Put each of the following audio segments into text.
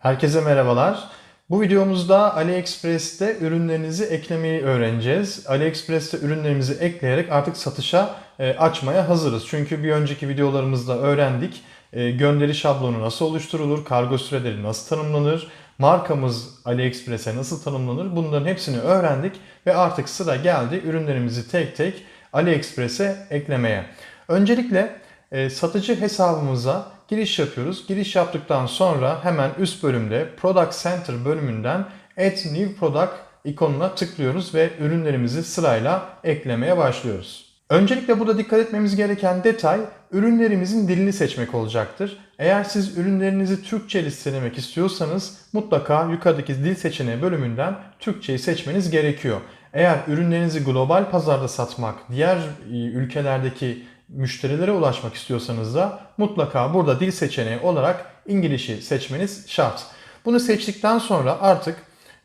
Herkese merhabalar. Bu videomuzda AliExpress'te ürünlerinizi eklemeyi öğreneceğiz. AliExpress'te ürünlerimizi ekleyerek artık satışa e, açmaya hazırız. Çünkü bir önceki videolarımızda öğrendik. E, gönderi şablonu nasıl oluşturulur, kargo süreleri nasıl tanımlanır, markamız AliExpress'e nasıl tanımlanır bunların hepsini öğrendik ve artık sıra geldi ürünlerimizi tek tek AliExpress'e eklemeye. Öncelikle e, satıcı hesabımıza giriş yapıyoruz. Giriş yaptıktan sonra hemen üst bölümde Product Center bölümünden Add New Product ikonuna tıklıyoruz ve ürünlerimizi sırayla eklemeye başlıyoruz. Öncelikle burada dikkat etmemiz gereken detay ürünlerimizin dilini seçmek olacaktır. Eğer siz ürünlerinizi Türkçe listelemek istiyorsanız mutlaka yukarıdaki dil seçeneği bölümünden Türkçeyi seçmeniz gerekiyor. Eğer ürünlerinizi global pazarda satmak, diğer e, ülkelerdeki müşterilere ulaşmak istiyorsanız da mutlaka burada dil seçeneği olarak İngiliz'i seçmeniz şart. Bunu seçtikten sonra artık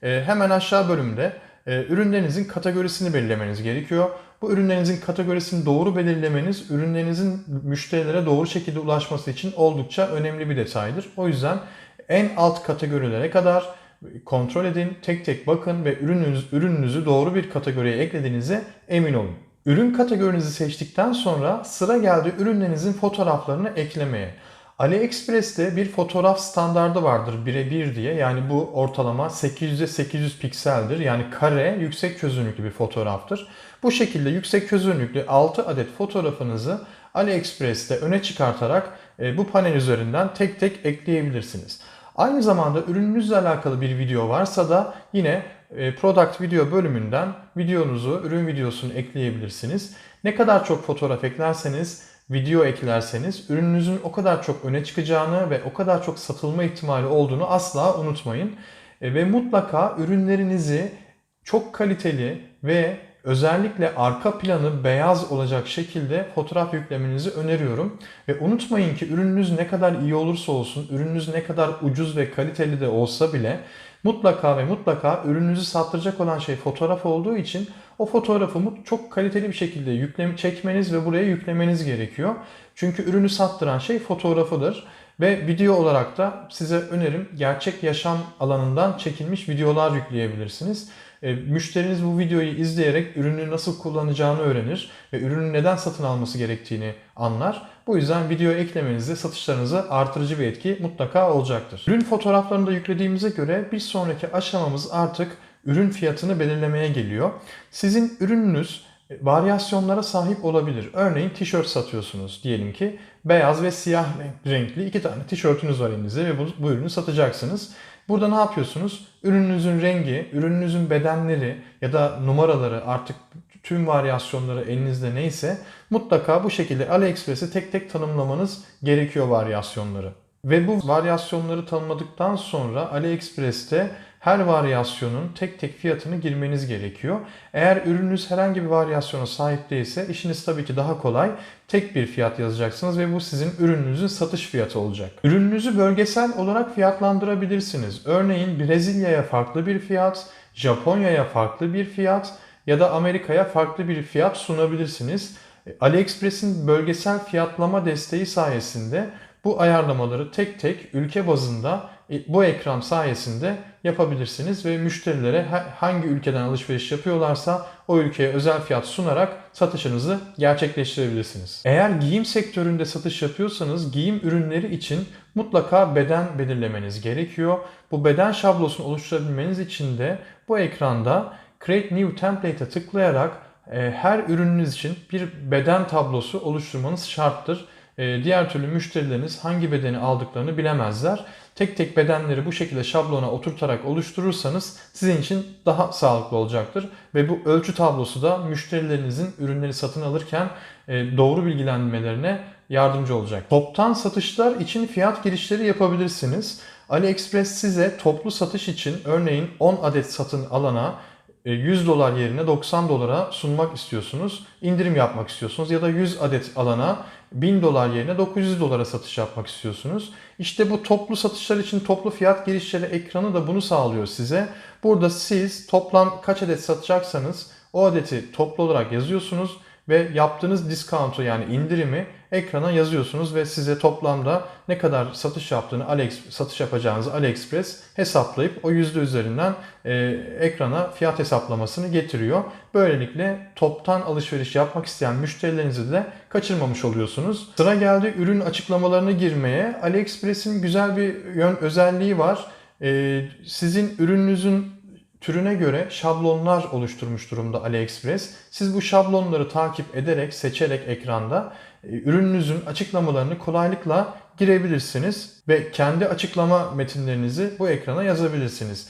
e, hemen aşağı bölümde e, ürünlerinizin kategorisini belirlemeniz gerekiyor. Bu ürünlerinizin kategorisini doğru belirlemeniz ürünlerinizin müşterilere doğru şekilde ulaşması için oldukça önemli bir detaydır. O yüzden en alt kategorilere kadar kontrol edin, tek tek bakın ve ürününüz, ürününüzü doğru bir kategoriye eklediğinize emin olun. Ürün kategorinizi seçtikten sonra sıra geldi ürünlerinizin fotoğraflarını eklemeye. AliExpress'te bir fotoğraf standardı vardır birebir diye. Yani bu ortalama 800'e 800 pikseldir. Yani kare yüksek çözünürlüklü bir fotoğraftır. Bu şekilde yüksek çözünürlüklü 6 adet fotoğrafınızı AliExpress'te öne çıkartarak e, bu panel üzerinden tek tek ekleyebilirsiniz. Aynı zamanda ürününüzle alakalı bir video varsa da yine Product Video bölümünden videonuzu, ürün videosunu ekleyebilirsiniz. Ne kadar çok fotoğraf eklerseniz, video eklerseniz ürününüzün o kadar çok öne çıkacağını ve o kadar çok satılma ihtimali olduğunu asla unutmayın. E, ve mutlaka ürünlerinizi çok kaliteli ve özellikle arka planı beyaz olacak şekilde fotoğraf yüklemenizi öneriyorum. Ve unutmayın ki ürününüz ne kadar iyi olursa olsun, ürününüz ne kadar ucuz ve kaliteli de olsa bile mutlaka ve mutlaka ürününüzü sattıracak olan şey fotoğraf olduğu için o fotoğrafı çok kaliteli bir şekilde yüklem çekmeniz ve buraya yüklemeniz gerekiyor. Çünkü ürünü sattıran şey fotoğrafıdır. Ve video olarak da size önerim gerçek yaşam alanından çekilmiş videolar yükleyebilirsiniz. E, müşteriniz bu videoyu izleyerek ürünü nasıl kullanacağını öğrenir ve ürünü neden satın alması gerektiğini anlar. Bu yüzden video eklemenizde satışlarınızı artırıcı bir etki mutlaka olacaktır. Ürün fotoğraflarını da yüklediğimize göre bir sonraki aşamamız artık ürün fiyatını belirlemeye geliyor. Sizin ürününüz varyasyonlara sahip olabilir. Örneğin tişört satıyorsunuz diyelim ki beyaz ve siyah renkli iki tane tişörtünüz var elinizde ve bu, bu ürünü satacaksınız. Burada ne yapıyorsunuz? Ürününüzün rengi, ürününüzün bedenleri ya da numaraları artık tüm varyasyonları elinizde neyse mutlaka bu şekilde AliExpress'e tek tek tanımlamanız gerekiyor varyasyonları. Ve bu varyasyonları tanımladıktan sonra AliExpress'te her varyasyonun tek tek fiyatını girmeniz gerekiyor. Eğer ürününüz herhangi bir varyasyona sahip değilse işiniz tabii ki daha kolay. Tek bir fiyat yazacaksınız ve bu sizin ürününüzün satış fiyatı olacak. Ürününüzü bölgesel olarak fiyatlandırabilirsiniz. Örneğin Brezilya'ya farklı bir fiyat, Japonya'ya farklı bir fiyat ya da Amerika'ya farklı bir fiyat sunabilirsiniz. AliExpress'in bölgesel fiyatlama desteği sayesinde bu ayarlamaları tek tek ülke bazında e, bu ekran sayesinde yapabilirsiniz ve müşterilere hangi ülkeden alışveriş yapıyorlarsa o ülkeye özel fiyat sunarak satışınızı gerçekleştirebilirsiniz. Eğer giyim sektöründe satış yapıyorsanız giyim ürünleri için mutlaka beden belirlemeniz gerekiyor. Bu beden şablosunu oluşturabilmeniz için de bu ekranda Create New Template'e tıklayarak e, her ürününüz için bir beden tablosu oluşturmanız şarttır. E, diğer türlü müşterileriniz hangi bedeni aldıklarını bilemezler. Tek tek bedenleri bu şekilde şablona oturtarak oluşturursanız sizin için daha sağlıklı olacaktır. Ve bu ölçü tablosu da müşterilerinizin ürünleri satın alırken e, doğru bilgilenmelerine yardımcı olacak. Toptan satışlar için fiyat girişleri yapabilirsiniz. AliExpress size toplu satış için örneğin 10 adet satın alana 100 e, dolar yerine 90 dolara sunmak istiyorsunuz. indirim yapmak istiyorsunuz ya da 100 adet alana 1000 dolar yerine 900 dolara satış yapmak istiyorsunuz. İşte bu toplu satışlar için toplu fiyat girişleri ekranı da bunu sağlıyor size. Burada siz toplam kaç adet satacaksanız o adeti toplu olarak yazıyorsunuz ve yaptığınız discount'u yani indirimi ekrana yazıyorsunuz ve size toplamda ne kadar satış yaptığını Alex satış yapacağınızı AliExpress hesaplayıp o yüzde üzerinden e, ekrana fiyat hesaplamasını getiriyor. Böylelikle toptan alışveriş yapmak isteyen müşterilerinizi de kaçırmamış oluyorsunuz. Sıra geldi ürün açıklamalarını girmeye. AliExpress'in güzel bir yön özelliği var. E, sizin ürününüzün türüne göre şablonlar oluşturmuş durumda AliExpress. Siz bu şablonları takip ederek, seçerek ekranda e, ürününüzün açıklamalarını kolaylıkla girebilirsiniz ve kendi açıklama metinlerinizi bu ekrana yazabilirsiniz.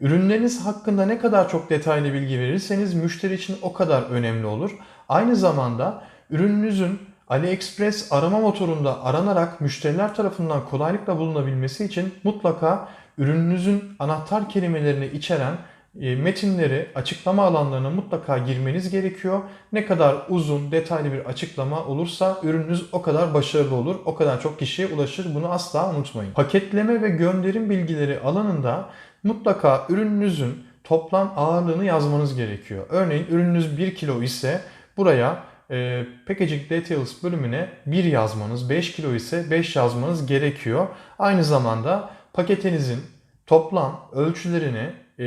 Ürünleriniz hakkında ne kadar çok detaylı bilgi verirseniz müşteri için o kadar önemli olur. Aynı zamanda ürününüzün AliExpress arama motorunda aranarak müşteriler tarafından kolaylıkla bulunabilmesi için mutlaka ürününüzün anahtar kelimelerini içeren e, metinleri açıklama alanlarına mutlaka girmeniz gerekiyor. Ne kadar uzun, detaylı bir açıklama olursa ürününüz o kadar başarılı olur. O kadar çok kişiye ulaşır. Bunu asla unutmayın. Paketleme ve gönderim bilgileri alanında mutlaka ürününüzün toplam ağırlığını yazmanız gerekiyor. Örneğin ürününüz 1 kilo ise buraya e, Packaging Details bölümüne 1 yazmanız, 5 kilo ise 5 yazmanız gerekiyor. Aynı zamanda paketinizin toplam ölçülerini e,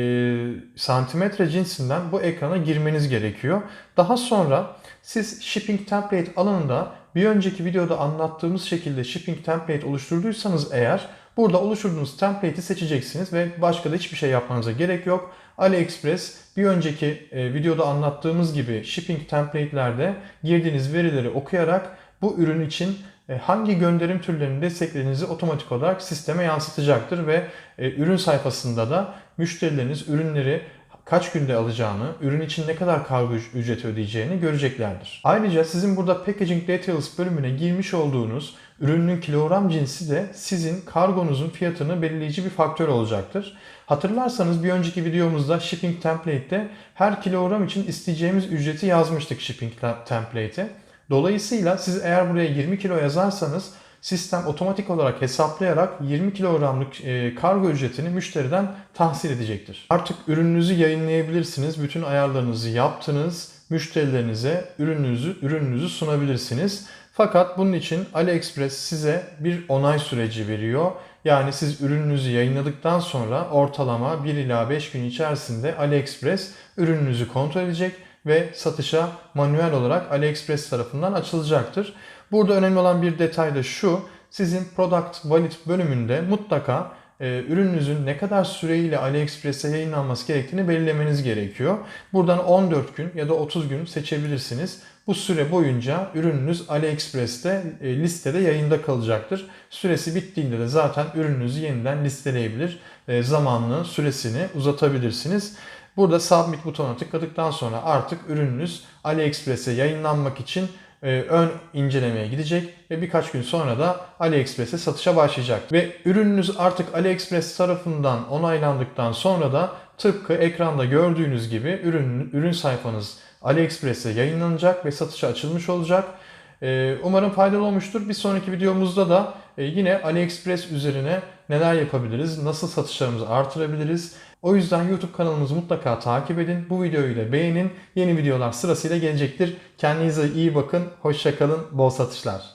santimetre cinsinden bu ekrana girmeniz gerekiyor. Daha sonra siz Shipping Template alanında bir önceki videoda anlattığımız şekilde Shipping Template oluşturduysanız eğer burada oluşturduğunuz template'i seçeceksiniz ve başka da hiçbir şey yapmanıza gerek yok. AliExpress bir önceki e, videoda anlattığımız gibi shipping template'lerde girdiğiniz verileri okuyarak bu ürün için e, hangi gönderim türlerini desteklediğinizi otomatik olarak sisteme yansıtacaktır ve e, ürün sayfasında da müşterileriniz ürünleri kaç günde alacağını, ürün için ne kadar kargo ücreti ödeyeceğini göreceklerdir. Ayrıca sizin burada Packaging Details bölümüne girmiş olduğunuz ürünün kilogram cinsi de sizin kargonuzun fiyatını belirleyici bir faktör olacaktır. Hatırlarsanız bir önceki videomuzda Shipping Template'te her kilogram için isteyeceğimiz ücreti yazmıştık Shipping Template'e. Dolayısıyla siz eğer buraya 20 kilo yazarsanız sistem otomatik olarak hesaplayarak 20 kilogramlık e, kargo ücretini müşteriden tahsil edecektir. Artık ürününüzü yayınlayabilirsiniz. Bütün ayarlarınızı yaptınız. Müşterilerinize ürününüzü ürününüzü sunabilirsiniz. Fakat bunun için AliExpress size bir onay süreci veriyor. Yani siz ürününüzü yayınladıktan sonra ortalama 1 ila 5 gün içerisinde AliExpress ürününüzü kontrol edecek ve satışa manuel olarak AliExpress tarafından açılacaktır. Burada önemli olan bir detay da şu. Sizin Product Valid bölümünde mutlaka e, ürününüzün ne kadar süreyle AliExpress'e yayınlanması gerektiğini belirlemeniz gerekiyor. Buradan 14 gün ya da 30 gün seçebilirsiniz. Bu süre boyunca ürününüz AliExpress'te e, listede yayında kalacaktır. Süresi bittiğinde de zaten ürününüzü yeniden listeleyebilir. E, zamanını, süresini uzatabilirsiniz. Burada Submit butonuna tıkladıktan sonra artık ürününüz AliExpress'e yayınlanmak için ön incelemeye gidecek ve birkaç gün sonra da AliExpress'e satışa başlayacak. Ve ürününüz artık AliExpress tarafından onaylandıktan sonra da tıpkı ekranda gördüğünüz gibi ürün, ürün sayfanız AliExpress'e yayınlanacak ve satışa açılmış olacak. E, umarım faydalı olmuştur. Bir sonraki videomuzda da e, yine AliExpress üzerine neler yapabiliriz, nasıl satışlarımızı artırabiliriz. O yüzden YouTube kanalımızı mutlaka takip edin. Bu videoyu da beğenin. Yeni videolar sırasıyla gelecektir. Kendinize iyi bakın. Hoşçakalın. Bol satışlar.